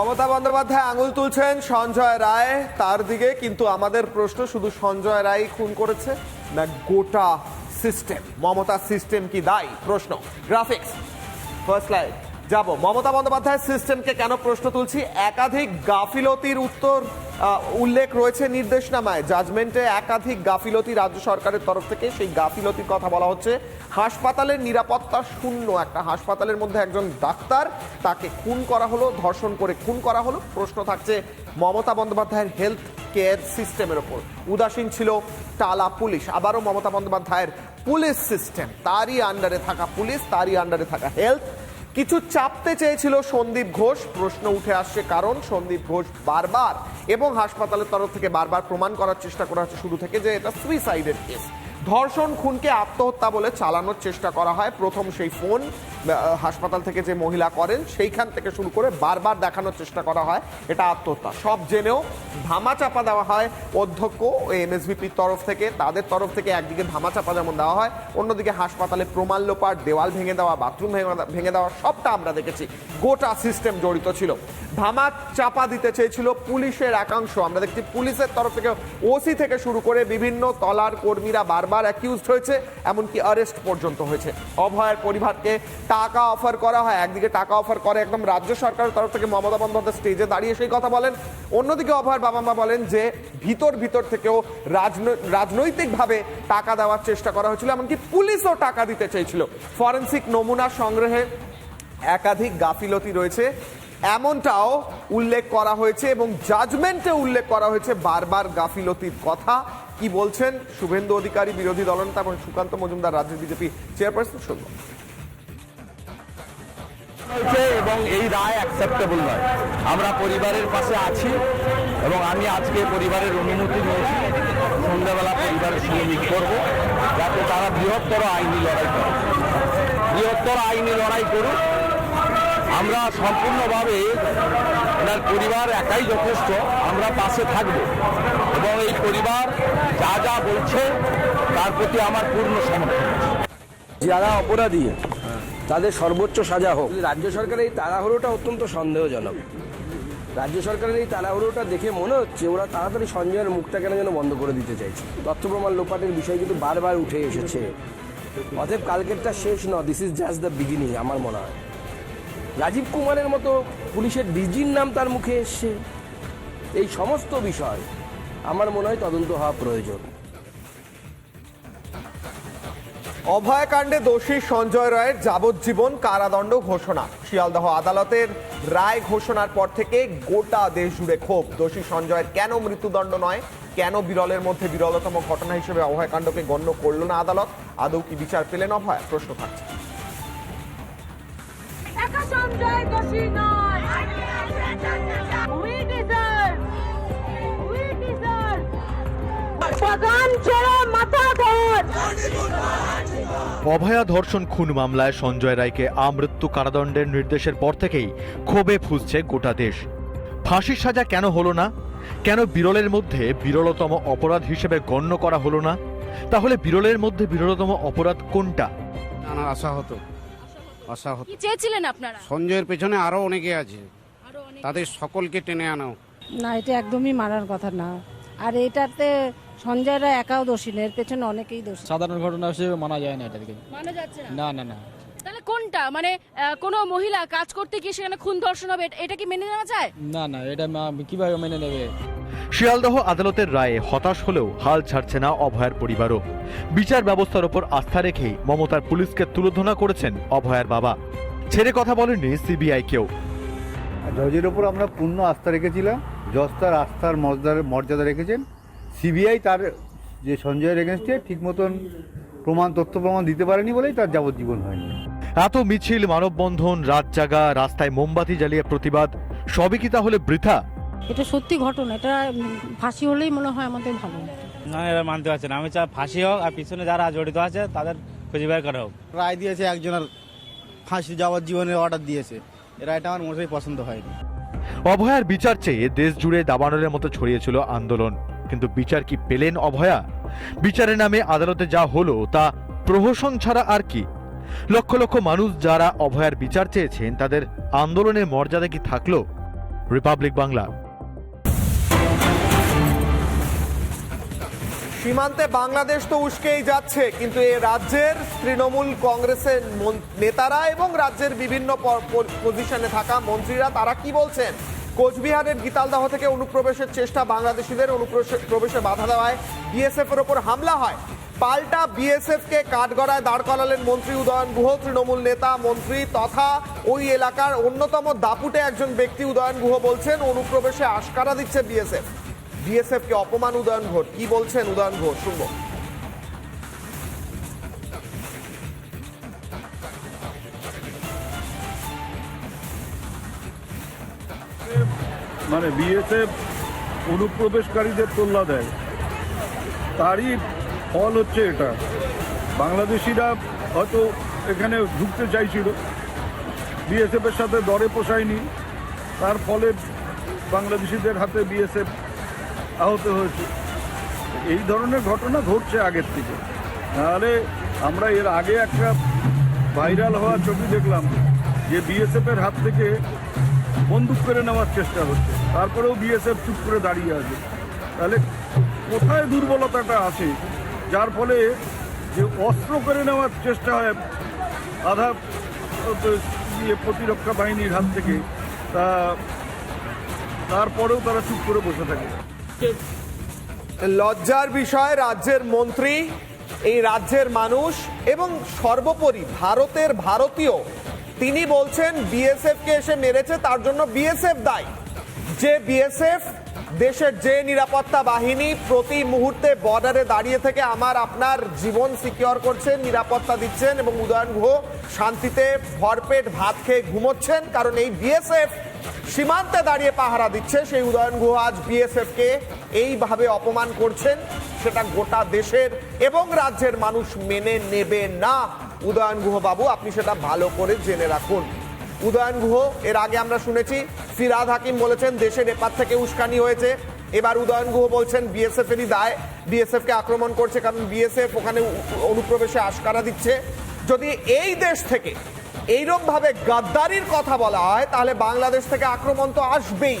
মমতা বন্দ্যোপাধ্যায় আঙুল তুলছেন সঞ্জয় রায়। তার দিকে কিন্তু আমাদের প্রশ্ন, শুধু সঞ্জয় রায় খুন করেছে? না, গোটা সিস্টেম মমতা সিস্টেম কি দায়ী? প্রশ্ন গ্রাফিক্স ফার্স্ট লাইন যাব। মমতা বন্দ্যোপাধ্যায় সিস্টেমকে কেন প্রশ্ন তুলছি? একাধিক গাফিলতির উত্তর উল্লেখ রয়েছে নির্দেশনামায়। জাজমেন্টে একাধিক গাফিলতি রাজ্য সরকারের তরফ থেকে। সেই গাফিলতির কথা বলা হচ্ছে, হাসপাতালের নিরাপত্তা শূন্য। একটা হাসপাতালের মধ্যে একজন ডাক্তার, তাকে খুন করা হলো, ধর্ষণ করে খুন করা হলো। প্রশ্ন থাকছে মমতা বন্দ্যোপাধ্যায়ের হেলথ কেয়ার সিস্টেমের ওপর। উদাসীন ছিল টালা পুলিশ। আবারও মমতা বন্দ্যোপাধ্যায়ের পুলিশ সিস্টেম তারই আন্ডারে থাকা পুলিশ, তারই আন্ডারে থাকা হেলথ কিছু চাপতে চেয়েছিল সন্দীপ ঘোষ। প্রশ্ন উঠে আসছে কারণ, সন্দীপ ঘোষ বারবার এবং হাসপাতালের তরফ থেকে বারবার প্রমাণ করার চেষ্টা করা হচ্ছে শুরু থেকে যে এটা সুইসাইডের কেস ধর্ষণ খুনকে আত্মহত্যা বলে চালানোর চেষ্টা করা হয়। প্রথম সেই ফোন হাসপাতাল থেকে যে মহিলা করেন, সেইখান থেকে শুরু করে বারবার দেখানোর চেষ্টা করা হয়, এটা আত্মহত্যা। সব জেনেও ধামাচাপা দেওয়া হয়। অধ্যক্ষ এমএসভিপির তরফ থেকে, তাদের তরফ থেকে একদিকে ধামাচাপা যেমন দেওয়া হয়, অন্যদিকে হাসপাতালে প্রমাণ লোপাট, দেওয়াল ভেঙে দেওয়া, বাথরুম ভেঙে- ভেঙে দেওয়া, সবটা আমরা দেখেছি। গোটা সিস্টেম জড়িত ছিল। ধামা চাপা দিতে চেয়েছিল পুলিশের একাংশ। আমরা দেখছি পুলিশের তরফ থেকে ওসি থেকে শুরু করে বিভিন্ন তলার কর্মীরা বারবার অ্যাকিউজড হয়েছে, এমনকি অ্যারেস্ট পর্যন্ত হয়েছে। অভয়ের পরিবারকে টাকা অফার করা হয়, একদিকে টাকা অফার করে একদম রাজ্য সরকারের তরফ থেকে মমতা বন্দ্যোপাধ্যায় স্টেজে দাঁড়িয়ে সেই কথা বলেন। অন্যদিকে অভয়ের বাবা মা বলেন যে, ভিতর ভিতর থেকেও রাজনৈ- রাজনৈতিকভাবে টাকা দেওয়ার চেষ্টা করা হয়েছিল, এমনকি পুলিশও টাকা দিতে চেয়েছিল। ফরেন্সিক নমুনা সংগ্রহে একাধিক গাফিলতি রয়েছে। এমনটাও উল্লেখ করা হয়েছে এবং জাজমেন্টে উল্লেখ করা হয়েছে বারবার গাফিলতির কথা। কি বলছেন? শুভেন্দু অধিকারী, বিরোধী দলনেতা এবং সুকান্ত মজুমদার, রাজ্যের বিজেপি চেয়ারপারসন শুনব এবং এই রায় অ্যাকসেপ্টেবল নয়। আমরা পরিবারের পাশে আছি এবং আমি আজকে পরিবারের অনুমতি নিয়েছি। সন্ধ্যাবেলা পরিবারের সঙ্গে মিট করব, যাতে তারা বৃহত্তর আইনি লড়াই করে। বৃহত্তর আইনি লড়াই করুক। আমরা সম্পূর্ণভাবে ওনার পরিবার একাই যথেষ্ট। আমরা পাশে থাকব। এবং এই পরিবার যা যা বলছে তার প্রতি আমার পূর্ণ সমর্থন আছে। যারা অপরাধী তাদের সর্বোচ্চ সাজা হোক। রাজ্য সরকারের এই তাড়াহুড়োটা অত্যন্ত সন্দেহজনক। রাজ্য সরকারের এই তাড়াহুড়োটা দেখে মনে হচ্ছে ওরা তাড়াতাড়ি সঞ্জয়ের মুখটা কেন যেন বন্ধ করে দিতে চাইছে। তথ্য প্রমাণ লোপাটের বিষয় কিন্তু বারবার উঠে এসেছে। অতএব কালকেরটা শেষ ন this is just the beginning আমার মনে হয়। রাজীব কুমারের মতো পুলিশের ডিজির নাম তার মুখে এসছে। এই সমস্ত বিষয় আমার মনে হয় তদন্ত হওয়া প্রয়োজন। অভয়কাণ্ডে দোষী সঞ্জয় রায়ের যাবজ্জীবন কারাদণ্ড ঘোষণা। শিয়ালদহ আদালতের রায় ঘোষণার পর থেকে গোটা দেশ জুড়ে ক্ষোভ। দোষী সঞ্জয়ের কেন মৃত্যুদণ্ড নয়? কেন বিরলের মধ্যে বিরলতম ঘটনা হিসেবে অভয়কাণ্ডকে গণ্য করল না আদালত? আদৌ কি বিচার পেলেন অভয়? প্রশ্ন থাকছে। বাগান ছেড়ে মাথা ধর। অভয়া ধর্ষণ খুন মামলায় সঞ্জয় রায়কে আমৃত্যু কারাদণ্ডের নির্দেশের পর থেকেই ক্ষোভে ফুসছে গোটা দেশ। ফাঁসির সাজা কেন হলো না? কেন বিরলের মধ্যে বিরলতম অপরাধ হিসেবে গণ্য করা হলো না? তাহলে বিরলের মধ্যে বিরলতম অপরাধ কোনটা? না আশা হতো। আশা হতো। চেয়েছিলেন আপনারা? সঞ্জয়ের পেছনে আরও অনেকে আছে। তাদের সকলকে টেনে আনাও। না এটা একদমই মারার কথা না। আর এটাতে সঞ্জয় রায় একাও দোষী না এর পেছনে অনেকেই দোষী। সাধারণ ঘটনা হিসেবে মানা যায় না এটাকে। মানা যাচ্ছে না? না না তাহলে কোনটা? মানে কোনো মহিলা কাজ করতে গিয়ে সেখানে খুন ধর্ষণ হবে এটা- কি মেনে নেওয়া যায়? না না এটা মা- কীভাবে মেনে নেবে? শিয়ালদহ আদালতের রায়ে হতাশ হলেও হাল ছাড়ছে না অভয়ার পরিবারও। বিচার ব্যবস্থার ওপর আস্থা রেখেই মমতার পুলিশকে তুলোধনা করেছেন অভয়ার বাবা। ছেড়ে কথা বলেননি সিবিআই কেউ। জজের ওপর আমরা পূর্ণ আস্থা রেখেছিলাম জজ তার আস্থার মর্যাদা মর্যাদা রেখেছেন। সিবিআই তার যে সঞ্জয়ের এগেনস্টে ঠিক মতন প্রমাণ তথ্য প্রমাণ দিতে পারেনি বলেই তার যাবজ্জীবন হয়নি। এত মিছিল মানববন্ধন রাত জাগা রাস্তায় মোমবাতি জ্বালিয়ে প্রতিবাদ সবই কি তাহলে বৃথা? এটা সত্যি ঘটনা এটা ফাঁসি হলেই মনে হয় আমাদের ভালো। না এরা মানতে পারছে না। আমি চাই ফাঁসি হোক আর পিছনে যারা জড়িত আছে তাদের খুঁজে বের করা হোক। রায় দিয়েছে একজনের ফাঁসি যাওয়ার জীবনের অর্ডার দিয়েছে। এরা এটা আমার মোটেই পছন্দ হয়নি। অভয়ার বিচার চেয়ে দেশ জুড়ে দাবানলের মতো ছড়িয়েছিল আন্দোলন। কিন্তু বিচার কি পেলেন অভয়া? বিচারের নামে আদালতে যা হলো তা প্রহসন ছাড়া আর কি? লক্ষ লক্ষ মানুষ যারা অভয়ার বিচার চেয়েছেন, তাদের আন্দোলনের মর্যাদা কি থাকল? রিপাবলিক বাংলা। সীমান্তে বাংলাদেশ তো উস্কেই যাচ্ছে, কিন্তু এ রাজ্যের তৃণমূল কংগ্রেসের নেতারা এবং রাজ্যের বিভিন্ন পজিশনে থাকা মন্ত্রীরা, তারা কি বলছেন? কোচবিহারের গীতালদাহ থেকে অনুপ্রবেশের চেষ্টা বাংলাদেশিদের অনুপ্রবেশে প্রবেশে বাধা দেওয়ায় বিএসএফ এর ওপর হামলা হয়। পাল্টা বিএসএফ কে কাঠগড়ায় দাঁড় করালেন মন্ত্রী উদয়ন গুহ, তৃণমূল নেতা, মন্ত্রী তথা ওই এলাকার অন্যতম দাপুটে একজন ব্যক্তি উদয়ন গুহ বলছেন, অনুপ্রবেশে আশকারা দিচ্ছে বিএসএফ। বিএসএফ কে অপমান উদয়ন ঘোষ। কি বলছেন উদয়ন ঘোষ? শুনব। মানে বিএসএফ অনুপ্রবেশকারীদের তোল্লা দেয়। তারই ফল হচ্ছে এটা। বাংলাদেশিরা হয়তো এখানে ঢুকতে চাইছিল। বিএসএফের সাথে দরে পোষায়নি। তার ফলে বাংলাদেশিদের হাতে বিএসএফ আহত হয়েছে। এই ধরনের ঘটনা ঘটছে আগের থেকে। নাহলে আমরা এর আগে একটা ভাইরাল হওয়া ছবি দেখলাম যে বিএসএফের হাত থেকে বন্দুক করে নেওয়ার চেষ্টা হচ্ছে। তারপরেও বিএসএফ চুপ করে দাঁড়িয়ে আছে। তাহলে কোথায় দুর্বলতাটা আছে? যার ফলে যে অস্ত্র করে নেওয়ার চেষ্টা হয় আধা ইয়ে প্রতিরক্ষা বাহিনীর হাত থেকে, তা তারপরেও তারা চুপ করে বসে থাকে। লজ্জার বিষয়, রাজ্যের মন্ত্রী, এই রাজ্যের মানুষ এবং সর্বোপরি ভারতের ভারতীয় তিনি বলছেন বিএসএফ কে এসে মেরেছে, তার জন্য বিএসএফ দায়ী। যে বিএসএফ দেশের যে নিরাপত্তা বাহিনী প্রতি মুহূর্তে বর্ডারে দাঁড়িয়ে থেকে আমার, আপনার জীবন সিকিউর করছেন, নিরাপত্তা দিচ্ছেন এবং উদয়ন গুহ শান্তিতে ভরপেট ভাত খেয়ে ঘুমোচ্ছেন, কারণ এই বিএসএফ সীমান্তে দাঁড়িয়ে পাহারা দিচ্ছে। সেই উদয়ন গুহ আজ বিএসএফ কে এইভাবে অপমান করছেন, সেটা গোটা দেশের এবং রাজ্যের মানুষ মেনে নেবে না। উদয়ন গুহ বাবু, আপনি সেটা ভালো করে জেনে রাখুন। উদয়ন গুহ, এর আগে আমরা শুনেছি ফিরাদ হাকিম বলেছেন, দেশের এপার থেকে উস্কানি হয়েছে। এবার উদয়ন গুহ বলছেন বিএসএফ এরই দায়। বিএসএফ কে আক্রমণ করছে, কারণ বিএসএফ ওখানে অনুপ্রবেশে আশকারা দিচ্ছে। যদি এই দেশ থেকে এইরকম ভাবে গাদ্দারির কথা বলা হয়, তাহলে বাংলাদেশ থেকে আক্রমণ তো আসবেই।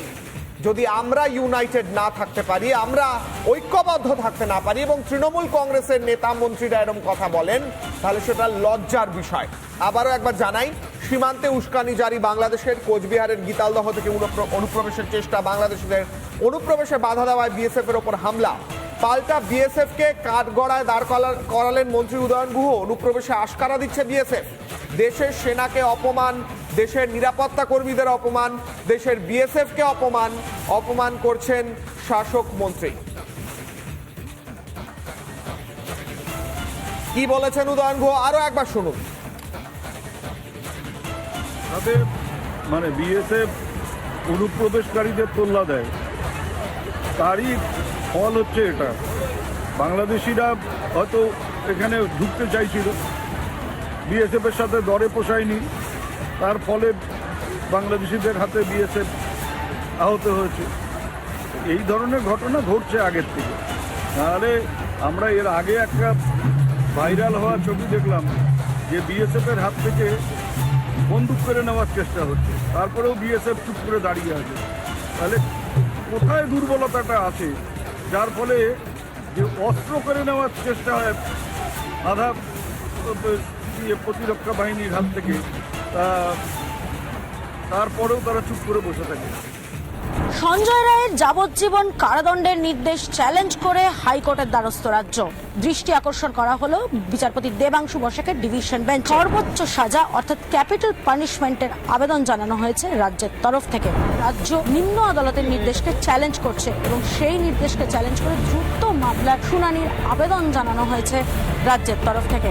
যদি আমরা ইউনাইটেড না থাকতে পারি, আমরা ঐক্যবদ্ধ থাকতে না পারি এবং তৃণমূল কংগ্রেসের নেতা মন্ত্রীরা এরকম কথা বলেন, তাহলে সেটা লজ্জার বিষয়। আবারও একবার জানাই, সীমান্তে উস্কানি জারি বাংলাদেশের, কোচবিহারের গীতালদহ থেকে অনুপ্র- অনুপ্রবেশের চেষ্টা, বাংলাদেশিদের অনুপ্রবেশে বাধা দেওয়ায় বিএসএফ এর ওপর হামলা। পাল্টা বিএসএফ কে কাঠগড়ায় দাঁড় করা- করালেন মন্ত্রী উদয়ন গুহ, অনুপ্রবেশে আশকারা দিচ্ছে বিএসএফ। দেশের সেনাকে অপমান দেশের নিরাপত্তা কর্মীদের অপমান, দেশের বিএসএফ কে অপমান অপমান করছেন শাসক মন্ত্রী। কি বলেছেন উদয়ন গুহ আরও একবার শুনুন। তাদের মানে বিএসএফ অনুপ্রবেশকারীদের তোল্লা দেয়। তারই ফল হচ্ছে এটা। বাংলাদেশিরা হয়তো এখানে ঢুকতে চাইছিল। বিএসএফের সাথে দরে পোষায়নি। তার ফলে বাংলাদেশিদের হাতে বিএসএফ আহত হয়েছে। এই ধরনের ঘটনা ঘটছে আগের থেকে। নাহলে আমরা এর আগে একটা ভাইরাল হওয়া ছবি দেখলাম যে বিএসএফের হাত থেকে বন্দুক করে নেওয়ার চেষ্টা হচ্ছে। তারপরেও বিএসএফ চুপ করে দাঁড়িয়ে আছে। তাহলে কোথায় দুর্বলতাটা আছে? যার ফলে যে অস্ত্র করে নেওয়ার চেষ্টা হয় আধা ইয়ে প্রতিরক্ষা বাহিনীর হাত থেকে তারপরেও তারা চুপ করে বসে থাকে। সঞ্জয় রায়ের যাবজ্জীবন কারাদণ্ডের নির্দেশ চ্যালেঞ্জ করে হাইকোর্টের দ্বারস্থ রাজ্য। দৃষ্টি আকর্ষণ করা হলো বিচারপতি দেবাংশু বসাকের ডিভিশন বেঞ্চ। সর্বোচ্চ সাজা, অর্থাৎ ক্যাপিটাল পানিশমেন্টের আবেদন জানানো হয়েছে রাজ্যের তরফ থেকে। রাজ্য নিম্ন আদালতের নির্দেশকে চ্যালেঞ্জ করছে এবং সেই নির্দেশকে চ্যালেঞ্জ করে দ্রুত মামলার শুনানির আবেদন জানানো হয়েছে রাজ্যের তরফ থেকে।